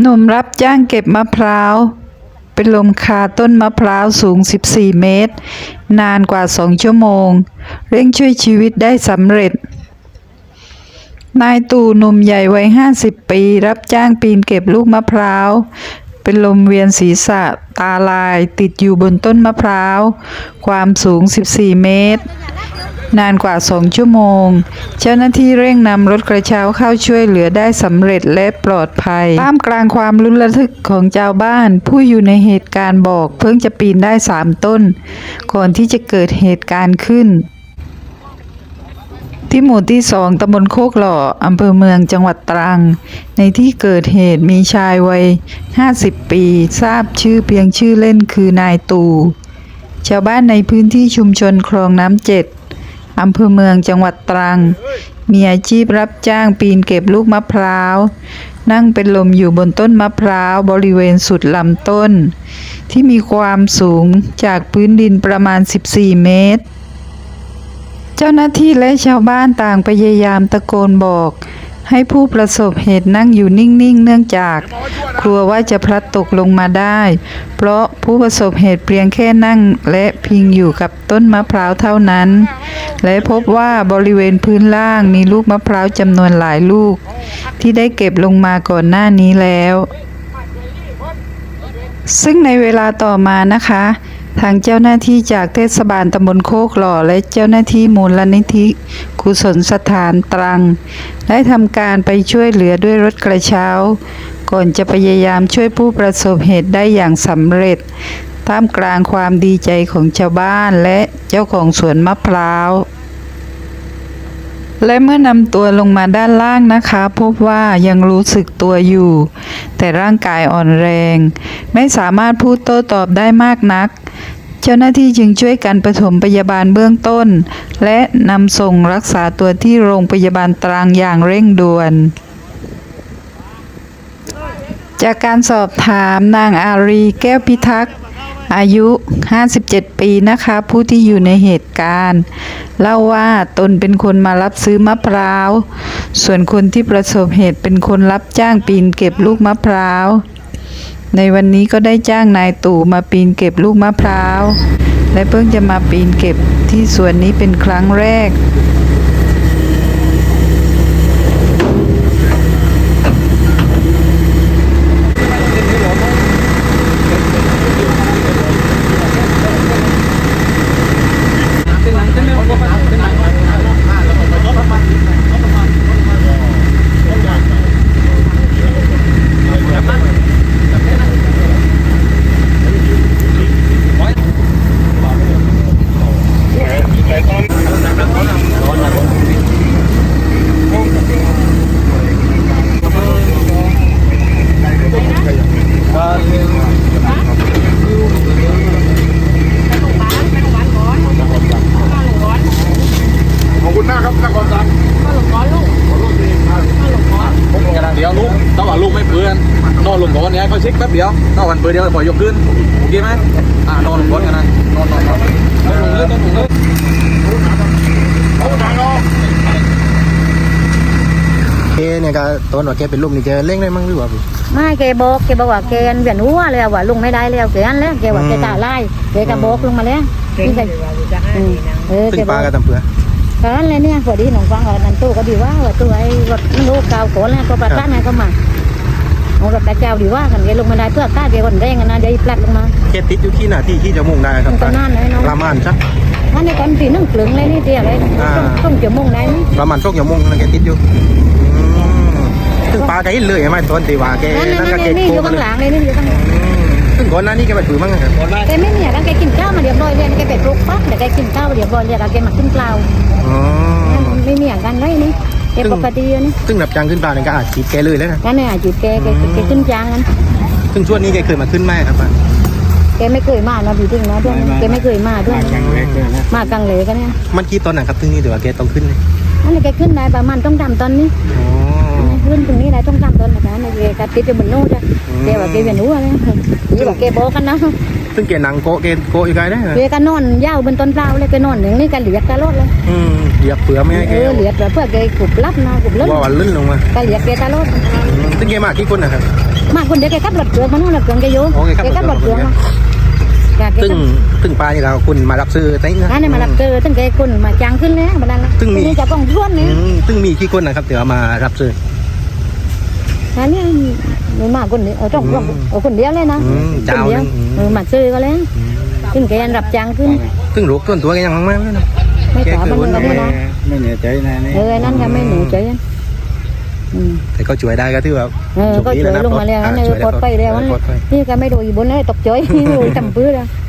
หนุ่มรับจ้างเก็บมะพร้าว เป็นลมคาต้นมะพร้าวสูง 14 เมตร นานกว่า2ชั่วโมง เร่งช่วยชีวิตได้สำเร็จ นายตู่หนุ่มใหญ่วัย 50 ปี รับจ้างปีนเก็บลูกมะพร้าว เป็นลมเวียนศีรษะตาลายติดอยู่บนต้นมะพร้าว ความสูง 14 เมตร นานกว่า2ชั่วโมง เจ้าหน้าที่เร่งนำรถกระเช้าเข้าช่วยเหลือได้สำเร็จและปลอดภัยท่ามกลางความลุ้นระทึกของชาวบ้าน ผู้อยู่ในเหตุการณ์บอก เพิ่งจะปีนได้3ต้น ก่อนที่จะเกิดเหตุการณ์ขึ้น ที่หมู่ที่สองตำบลโคกหล่ออำเภอเมืองจังหวัดตรัง ในที่เกิดเหตุมีชายวัย 50 ปี ทราบชื่อเพียงชื่อเล่นคือนายตูชาวบ้านในพื้นที่ชุมชนคลองน้ำเจ็ด อำเภอเมืองจังหวัดตรัง มีอาชีพรับจ้างปีนเก็บลูกมะพร้าว นั่งเป็นลมอยู่บนต้นมะพร้าวบริเวณสุดลำต้น ที่มีความสูงจากพื้นดินประมาณ 14 เมตร เจ้าหน้าที่และชาวบ้านต่างพยายามตะโกนบอก ให้ผู้ประสบเหตุนั่งอยู่นิ่งๆ เนื่องจาก กลัวว่าจะพลัดตกลงมาได้ เพราะผู้ประสบเหตุเพียงแค่นั่งและพิงอยู่กับต้นมะพร้าวเท่านั้น และพบว่าบริเวณพื้นล่างมีลูกมะพร้าวจำนวนหลายลูก ที่ได้เก็บลงมาก่อนหน้านี้แล้ว ซึ่งในเวลาต่อมานะคะ ทางเจ้าหน้าที่จากเทศบาลตำบลโคกหล่อ และเจ้าหน้าที่มูลนิธิกุศลสถานตรัง ได้ทำการไปช่วยเหลือด้วยรถกระเช้า ก่อนจะพยายามช่วยผู้ประสบเหตุได้อย่างสำเร็จ ท่ามกลางความดีใจของชาวบ้านและเจ้าของสวนมะพร้าว และเมื่อนำตัวลงมาด้านล่างนะคะ พบว่ายังรู้สึกตัวอยู่ แต่ร่างกายอ่อนแรง ไม่สามารถพูดโต้ตอบได้มากนัก เจ้าหน้าที่จึงช่วยกันปฐมพยาบาลเบื้องต้น และนำส่งรักษาตัวที่โรงพยาบาลตรังอย่างเร่งด่วน จากการสอบถามนางอารีแก้วพิทักษ์ อายุ 57 ปีนะคะ ผู้ที่อยู่ในเหตุการณ์ เล่าว่าตนเป็นคนมารับซื้อมะพร้าว ส่วนคนที่ประสบเหตุเป็นคนรับจ้างปีนเก็บลูกมะพร้าว ในวันนี้ก็ได้จ้างนายตู่มาปีนเก็บลูกมะพร้าว และเพิ่งจะมาปีนเก็บที่สวนนี้เป็นครั้งแรก ขอบคุณมากครับนครสัน เดี๋ยวลูกต้องเอาลูกไม่เพื่อนน อนลงก่อนเนี่ยเขาเช็คแป๊บเดียวต้องวันเพื่อเดียวปล่อยยกขึ้นโอเคไหมอ่านอนลงก่อนกันนะนอนนอนนอนนอนลงเลยนอนลงเลยขอบคุณมากเนาะแกเนี่ยก็ตอนว่าแกเป็นลมนี่แกเร่งได้มั้งหรือเปล่าพี่ไม่แกบอกแกบอกว่าแกเวียนหัวเลยว่าลุงไม่ได้แล้วแกอันแล้วแกว่าแกตาไล่แกก็บอกลงมาแล้วนี่ก็อืมเออซึ่แกงบปอลากก็ทำเพื่อก็อันเลยเนี่ยพอดีหนองฟังว่านันตู้ก็ดีว่าว่าตัวไอ้รถลูกเก่าโขนแล้วก็ประกันให้เขามา เอารถตาเจ้าดีว่ากันแกลงมาได้เพื่อก้าแกคนแรงกันนะเดี๋ยวอีปลัดลงมาแกติดอยู่ที่หน้าที่ที่จะมุ่งได้ครับมันก็นานเลยเนอะประมาณสักอันนี้ก่อนปีนึงกลึงเลยนี่เดียวเลยอ่าต้องต้องจะมุ่งได้ไหมประมาณสองชั่วโมงนั่นแกติดอยู่อืมซึ่งปลาแกเห็นเลยใช่ไหมตอนตีว่าแกนั่นนั่นนั่ก็นแกนี่โกอยู่งข้างเลหลัยงเลยนี่อยู่ข้างหลังอืมซึ่งก่อนหน้านี้แกไปถือมั้งครับแกไม่เนี่ยกันแกกินข้าวมาเรียบร้อยเลยแกไปปลูกฟักแต่แกกินข้าวเรียบร้อยเลยแล้วแกมาขึ้นเปล่าอ๋อ กปกติอยู่นี่ซึ่งนับจังขึ้นปลาเนี่ยก็อาจจีบแกเลยแล้วนะกันเนี่ยจีบแกแกแกขึ้นจางกันซึ่งช่วงนี้แกเคยมาขึ้นไหมครับป้าแกไม่เคยมาเนาะพี่ถึงเนาะด้วยแกไม่เคยมาด้วยมากังเลยกันเนี่ยมันกี่ตอนไหนครับถึงนี่เดี๋ยวาแกต้องขึ้นเนี่ยอันนี้แกขึ้นได้ประมาณต้องดำตอนนี้อ๋อ ขึ้นตรงนี้ได้ต้องดำตอนนะคะในแกติดอยู่บนโน้ตอะแกว่าแกเวียนหัวเลยนี่ว่าแกโบกันนะซึ่งแกนังโกะแกโกอีกไงได้เหรอแกก็นอนยาวบนต้นเปล่าเลยแกนอนอย่างนี้กันเหลียกตลดเลยอืมเหยียบเปลือกไม่ให้เอแกอเหลียกเพื่อแกขุบลับนะขุบล้นว่าลื่นลงมาก็เหลียกแกตลอดอืมซึ่งแกมากี่คนนะครับมาคนเดียวแกขับรถเกลือมานู่นรถเกลือแกอยู่โอ้แกขับรถแกขับรถเกลือกตึงขับซึ่งปลานี่เราคุณมารับซื้อตั้งอันนี้มารับเกลือตั้งแกคนมาจ้างขึ้นแล้วบัดนั้นนะซึ่งมีจะต้องร่วนเนี่ยมซึ่งมีกี่คนนะครับเดี๋ยวมารับซื้อ อันนี้มีมาคนเดียวเออต้องอืมเอาคนเดียวเลยนะอืมคนเจ้าเดียวหนึ่งอืมเออมาซื้อก็แล้วซึ่งแกรับจางขึ้น ซึ่งลูกต้นตัวก็ยังมากๆเลยนะ ไม่แกถามเคยมันวนก็มาไม่นะ ไม่เหนื่อยใจนะนี่เออนั่นก็ไม่หนูใจอืม แต่ก็ช่วยได้ก็ถือว่าเออก็ช่วยลงมาแล้วนั่นเออปลอดภัยแล้วนั่นปลอดภัยนี่ก็ไม่โดนอีบนเลยตกใจ โดนจำปื้อแล้วอ